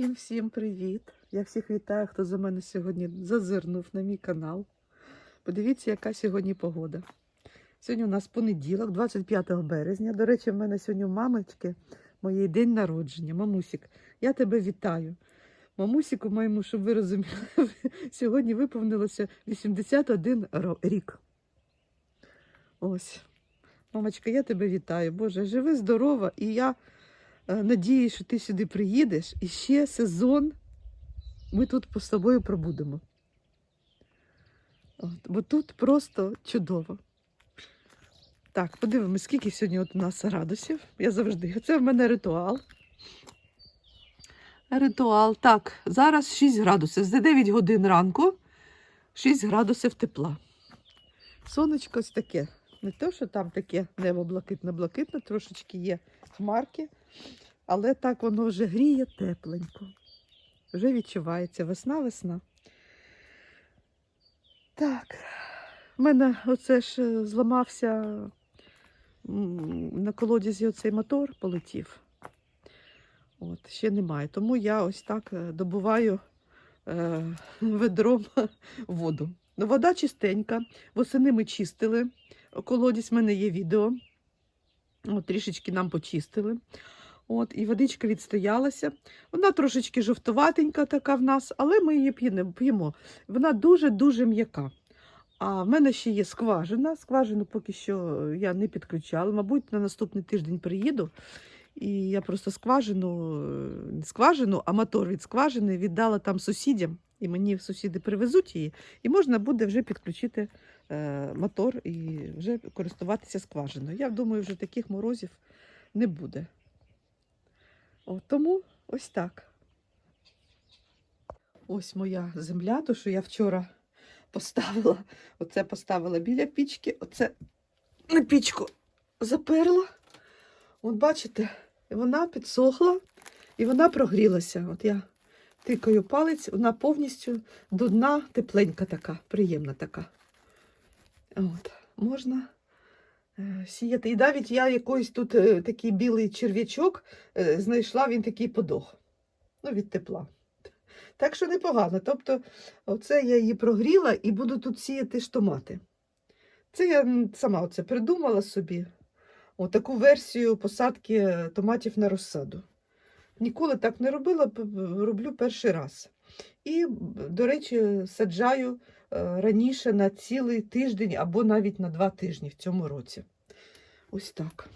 Всім всім привіт! Я всіх вітаю, хто за мене сьогодні зазирнув на мій канал. Подивіться, яка сьогодні погода. Сьогодні у нас понеділок, 25 березня. До речі, в мене сьогодні у мамочки моєї день народження. Мамусік, я тебе вітаю. Мамусіку моєму, щоб ви розуміли, сьогодні виповнилося 81 рік. Ось. Мамочка, я тебе вітаю. Боже, живи здорова, і я е, надіюсь, що ти сюди приїдеш і ще сезон ми тут з тобою пробудемо. От, бо тут просто чудово. Так, подивимось, скільки сьогодні от у нас градусів. Я завжди. Це в мене ритуал. Ритуал. Так, зараз 6 градусів. За 9 годин ранку 6 градусів тепла. Сонечко ось таке. Не те, що там таке небо блакитне-блакитне, трошечки є хмарки, але так воно вже гріє тепленько. Вже відчувається весна-весна. Так, в мене оце ж е, зламався на колодязі оцей мотор полетів. От, ще немає. Тому я ось так е, добуваю е, ведром воду. Ну, вода чистенька. Восени ми чистили. Колодязь в мене є відео. От, трішечки нам почистили. От, і водичка відстоялася. Вона трошечки жовтуватенька така в нас, але ми її п'ємо-. Вона дуже-дуже м'яка. А в мене ще є скважина. Скважину поки що я не підключала. Мабуть, на наступний тиждень приїду. І я просто скважину, е, скважину, а мотор від скважини віддала там сусідям. І мені сусіди привезуть її, і можна буде вже підключити е, мотор і вже користуватися скважиною. Я думаю, вже таких морозів не буде. О, тому ось так. Ось моя земля, то що я вчора поставила. Оце поставила біля пічки, оце на пічку заперла. От бачите, вона підсохла і вона прогрілася. От я тикаю палець, вона повністю до дна тепленька така, приємна така. От, можна сіяти. І навіть я якийсь тут е, такий білий черв'ячок е, знайшла, він такий подох. Ну, від тепла. Так що непогано. Тобто, оце я її прогріла і буду тут сіяти ж томати. Це я сама оце придумала собі. Отаку версію посадки томатів на розсаду. Ніколи так не робила, роблю перший раз. І, до речі, саджаю е, раніше на цілий тиждень або навіть на два тижні в цьому році. Ось так.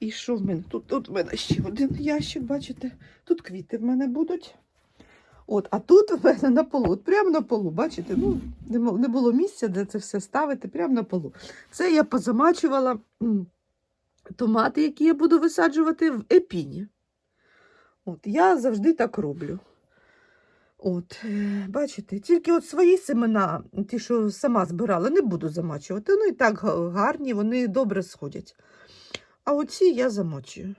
І що в мене? Тут, тут в мене ще один ящик, бачите? Тут квіти в мене будуть. От, а тут в мене на полу, от прямо на полу, бачите, ну, не було місця, де це все ставити, прямо на полу. Це я позамачувала томати, які я буду висаджувати в епіні. От, я завжди так роблю. От, е, бачите, тільки от свої семена, ті, що сама збирала, не буду замачувати. Ну і так гарні, вони добре сходять. А оці я замочую.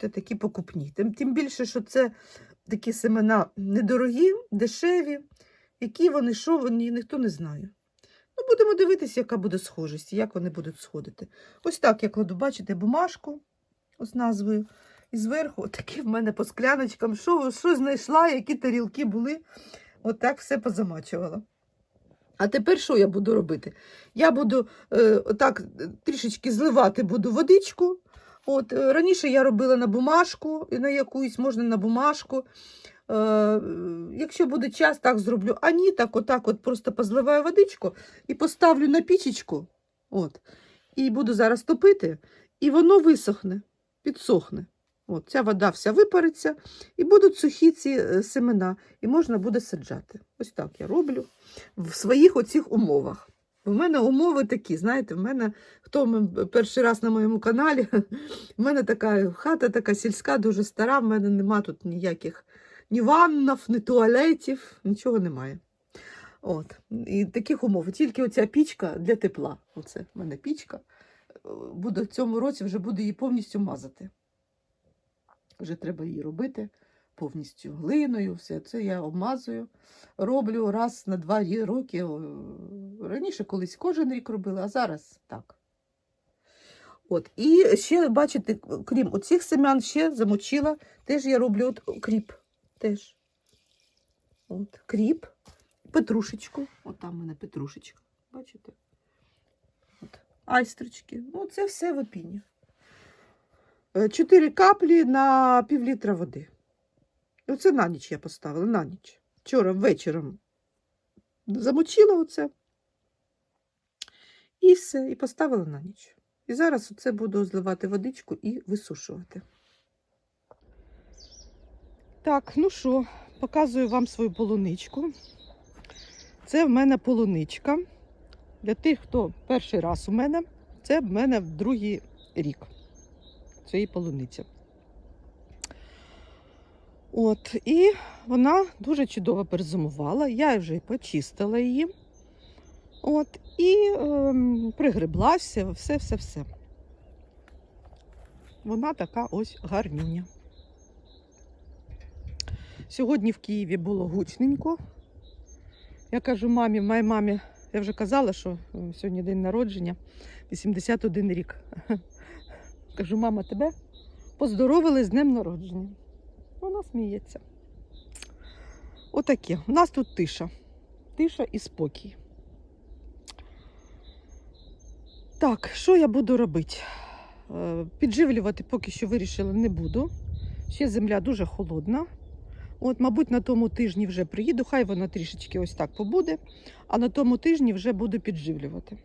Це такі покупні. Тим, тим більше, що це такі семена недорогі, дешеві. Які вони, що вони, ніхто не знає. Ну, будемо дивитися, яка буде схожість, як вони будуть сходити. Ось так я кладу, бачите, бумажку з назвою. І зверху такі в мене по скляночкам, що, що знайшла, які тарілки були. Отак все позамачувала. А тепер що я буду робити? Я буду е, отак е, трішечки зливати буду водичку. От, е, раніше я робила на бумажку, на якусь можна на бумажку. Е, якщо буде час, так зроблю. А ні, так отак от просто позливаю водичку і поставлю на пічечку. От, і буду зараз топити, і воно висохне, підсохне. От, ця вода вся випариться, і будуть сухі ці е, семена, і можна буде саджати. Ось так я роблю в своїх оцих умовах. У мене умови такі, знаєте, в мене, хто перший раз на моєму каналі, в мене така хата така сільська, дуже стара, в мене нема тут ніяких ні ваннів, ні туалетів, нічого немає. От. І таких умов. Тільки оця пічка для тепла. Оце в мене пічка. Е, Буду в цьому році вже буду її повністю мазати. Вже треба її робити повністю глиною, все це я обмазую. Роблю раз на два роки. Раніше колись кожен рік робила, а зараз так. От. І ще, бачите, крім оцих семян, ще замочила, теж я роблю от кріп. теж. От, кріп, петрушечку. От там мене петрушечка. Бачите? От, айстрочки. Ну, це все в опіні. Е, Чотири каплі на пів літра води. Оце на ніч я поставила, на ніч. Вчора вечором замочила оце. І все, і поставила на ніч. І зараз оце буду зливати водичку і висушувати. Так, ну що, показую вам свою полуничку. Це в мене полуничка. Для тих, хто перший раз у мене, це в мене другий рік цієї полуниці. От, і вона дуже чудово перезимувала. Я вже почистила її. От, і ем, пригреблася, все-все-все. Вона така ось гарнюня. Сьогодні в Києві було гучненько. Я кажу мамі, моїй мамі, я вже казала, що е, сьогодні день народження, 81 рік. Кажу, мама, тебе поздоровили з днем народження. Вона сміється. Отаке. У нас тут тиша. Тиша і спокій. Так, що я буду робити? Е, Підживлювати поки що вирішила не буду. Ще земля дуже холодна. От, мабуть, на тому тижні вже приїду, хай вона трішечки ось так побуде, а на тому тижні вже буду підживлювати.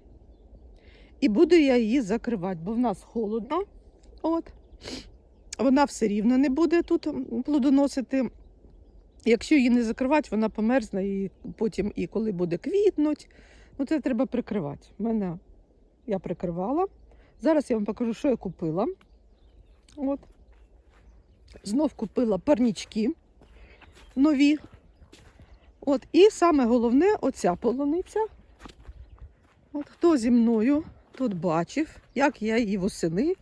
І буду я її закривати, бо в нас холодно. От. Вона все рівно не буде тут плодоносити. Якщо її не закривати, вона померзне і потім, і коли буде квітнуть, ну це треба прикривати. Мене я прикривала. Зараз я вам покажу, що я купила. От. Знов купила парнічки нові. От, і саме головне оця полуниця. От хто зі мною тут бачив, як я її восени.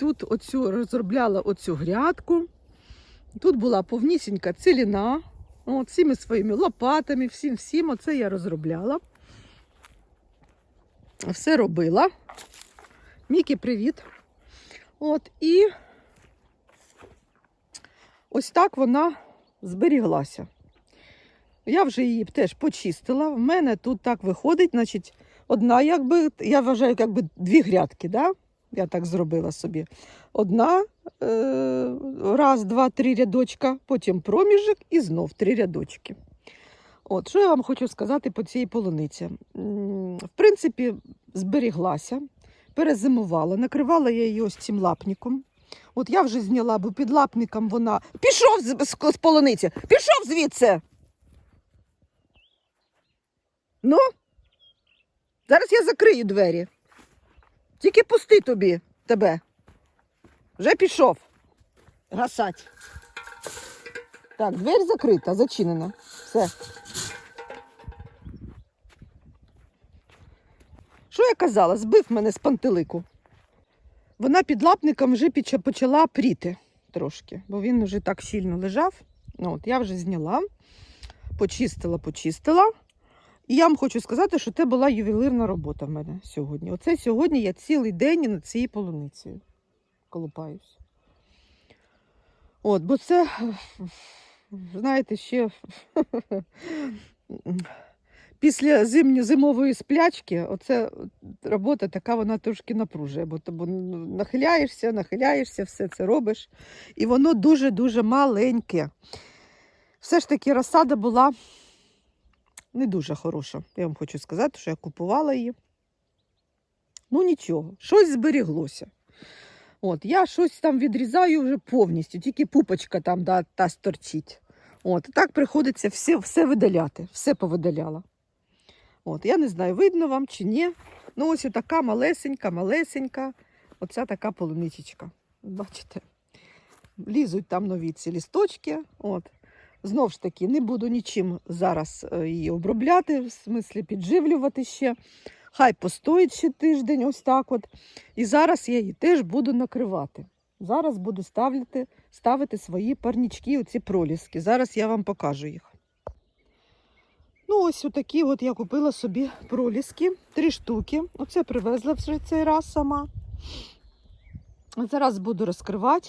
Тут оцю розробляла оцю грядку. Тут була повнісінька ціліна. От, всіми своїми лопатами, всім всім оце я розробляла. Все робила. Мікі, привіт. От, і ось так вона зберіглася. Я вже її теж почистила. В мене тут так виходить, значить, одна, якби, я вважаю, якби дві грядки, да? Я так зробила собі. Одна, е, раз, два, три рядочка, потім проміжок і знов три рядочки. От, що я вам хочу сказати по цій полуниці? В принципі, зберіглася, перезимувала, накривала я її ось цим лапником. От я вже зняла, бо під лапником вона. Пішов з, з, з полуниці! Пішов звідси! Ну, зараз я закрию двері. Тільки пусти тобі тебе. Вже пішов. Гасать. Так, двері закрита, зачинена. Все. Що я казала? Збив мене з пантелику. Вона під лапником вже почала пріти трошки, бо він вже так щільно лежав. Ну, от, я вже зняла, почистила, почистила. І я вам хочу сказати, що це була ювелирна робота в мене сьогодні. Оце сьогодні я цілий день над цією полуницею колупаюсь. От, бо це, знаєте, ще після зимньо зимової сплячки, оце робота така, вона трошки напружує, бо ти нахиляєшся, нахиляєшся, все це робиш. І воно дуже-дуже маленьке. Все ж таки розсада була не дуже хороша. Я вам хочу сказати, що я купувала її. Ну нічого, щось зберіглося. От, я щось там відрізаю вже повністю, тільки пупочка там да, та сторчить. От, так приходиться все, все видаляти, все повидаляла. От, я не знаю, видно вам чи ні. Ну, ось така малесенька, малесенька, оця така полуничечка. Бачите? Лізуть там нові ці лісточки. От. Знову ж таки, не буду нічим зараз е, її обробляти, в смислі підживлювати ще. Хай постоїть ще тиждень, ось так от. І зараз я її теж буду накривати. Зараз буду ставити, ставити свої парнічки, оці проліски. Зараз я вам покажу їх. Ну, ось отакі от я купила собі проліски, три штуки. Оце привезла вже цей раз сама. Зараз буду розкривати.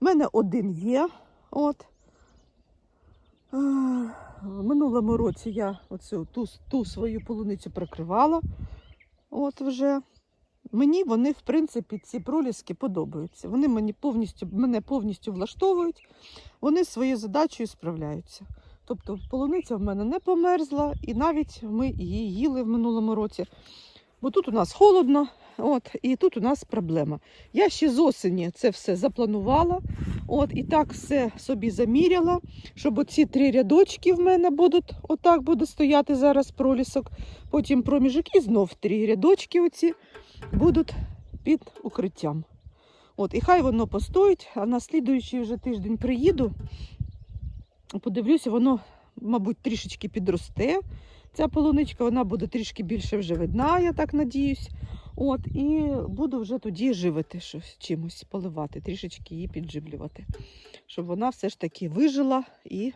У мене один є. От. В минулому році я оцю ту, ту свою полуницю прикривала. От вже. Мені вони, в принципі, ці проліски подобаються. Вони мені повністю, мене повністю влаштовують, вони своєю задачею справляються. Тобто полуниця в мене не померзла, і навіть ми її їли в минулому році. Бо тут у нас холодно, от, і тут у нас проблема. Я ще з осені це все запланувала, от, і так все собі заміряла, щоб оці три рядочки в мене будуть, отак буде стояти зараз пролісок, потім проміжок і знов три рядочки оці будуть під укриттям. От, і хай воно постоїть, а на слідуючий вже тиждень приїду, подивлюся, воно, мабуть, трішечки підросте. Ця полуничка вона буде трішки більше вже видна, я так надіюсь. От, і буду вже тоді живити щось чимось, поливати, трішечки її підживлювати, щоб вона все ж таки вижила і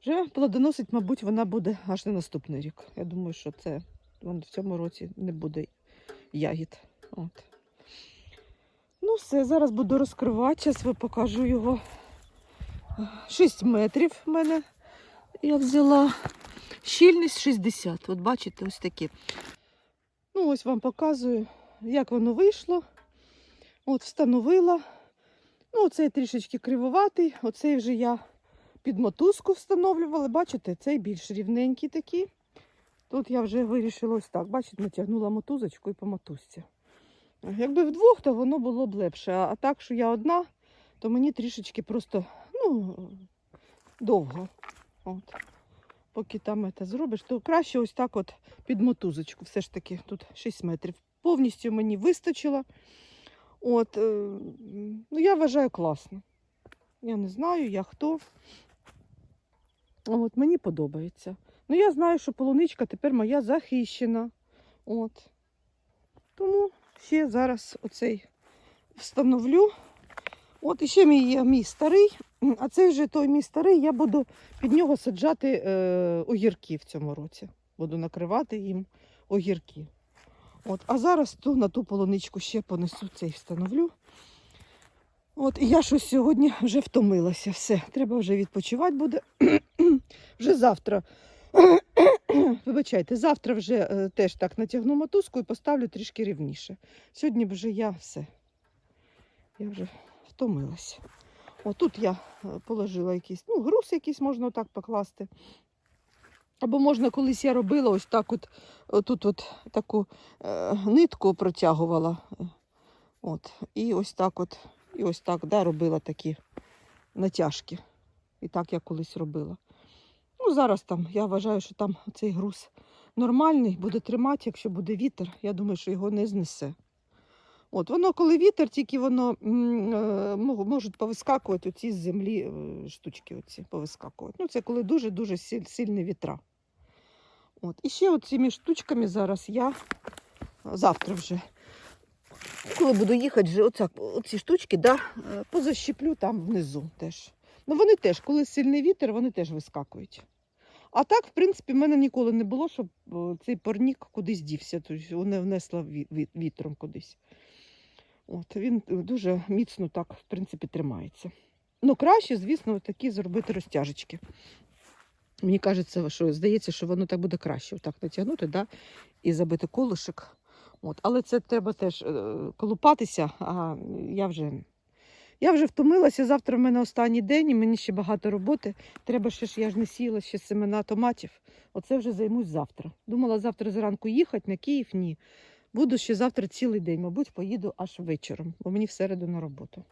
вже плодоносить, мабуть, вона буде аж на наступний рік. Я думаю, що це вон в цьому році не буде ягід. От. Ну, все, зараз буду розкривати. Зараз покажу його. 6 метрів в мене я взяла. Щільність 60. От бачите, ось такі. Ну, ось вам показую, як воно вийшло. От, встановила. Ну, оцей трішечки кривоватий. Оцей вже я під мотузку встановлювала. Бачите, цей більш рівненький такий. Тут я вже вирішила ось так. Бачите, натягнула мотузочку і по мотузці. Якби вдвох, то воно було б легше. А так, що я одна, то мені трішечки просто ну, довго. От. Поки там це зробиш, то краще ось так от під мотузочку. Все ж таки тут 6 метрів. Повністю мені вистачило. От, е, ну, я вважаю класно. Я не знаю, я хто. От, мені подобається. Ну, я знаю, що полуничка тепер моя захищена. От. Тому ще зараз оцей встановлю. От іще мій є мій старий, а цей вже той мій старий, я буду під нього саджати е, огірки в цьому році. Буду накривати їм огірки. От, а зараз ту, на ту полуничку ще понесу цей встановлю. От, і я щось сьогодні вже втомилася. Все, треба вже відпочивати буде. вже завтра. Вибачайте, завтра вже е, теж так натягну мотузку і поставлю трішки рівніше. Сьогодні вже я все. Я вже втомилася. Отут я е, положила якийсь, ну, груз якийсь можна отак покласти. Або можна колись я робила ось так от, тут от таку е, нитку протягувала. е, От, і ось так от, і ось так да, робила такі натяжки. І так я колись робила. Ну, зараз там, я вважаю, що там цей груз нормальний, буде тримати, якщо буде вітер, я думаю, що його не знесе. От, воно, коли вітер, тільки воно е, мо- можуть повискакувати оці з землі е, штучки оці повискакувати. Ну, це коли дуже-дуже силь, сильні вітра. От. І ще цими штучками зараз я завтра вже, коли буду їхати, вже оця, оці штучки да, е, позащеплю там внизу теж. Ну вони теж, коли сильний вітер, вони теж вискакують. А так, в принципі, в мене ніколи не було, щоб цей парнік кудись дівся, тобто вони внесла ві- ві- вітром кудись. От, він е, дуже міцно так, в принципі, тримається. Ну, краще, звісно, такі зробити розтяжечки. Мені кажеться, що здається, що воно так буде краще, отак натягнути, да? і забити колишик. От. Але це треба теж е, колупатися, а я вже, я вже втомилася. Завтра в мене останній день, і мені ще багато роботи. Треба ще ж, я ж не сіла ще семена томатів. Оце вже займусь завтра. Думала завтра зранку їхати на Київ, ні. Буду ще завтра цілий день, мабуть, поїду аж вечором, бо мені всереду на роботу.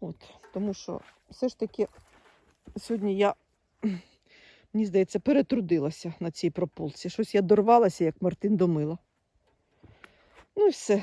От, тому що все ж таки сьогодні я, мені здається, перетрудилася на цій прополці. Щось я дорвалася, як Мартин домила. Ну і все.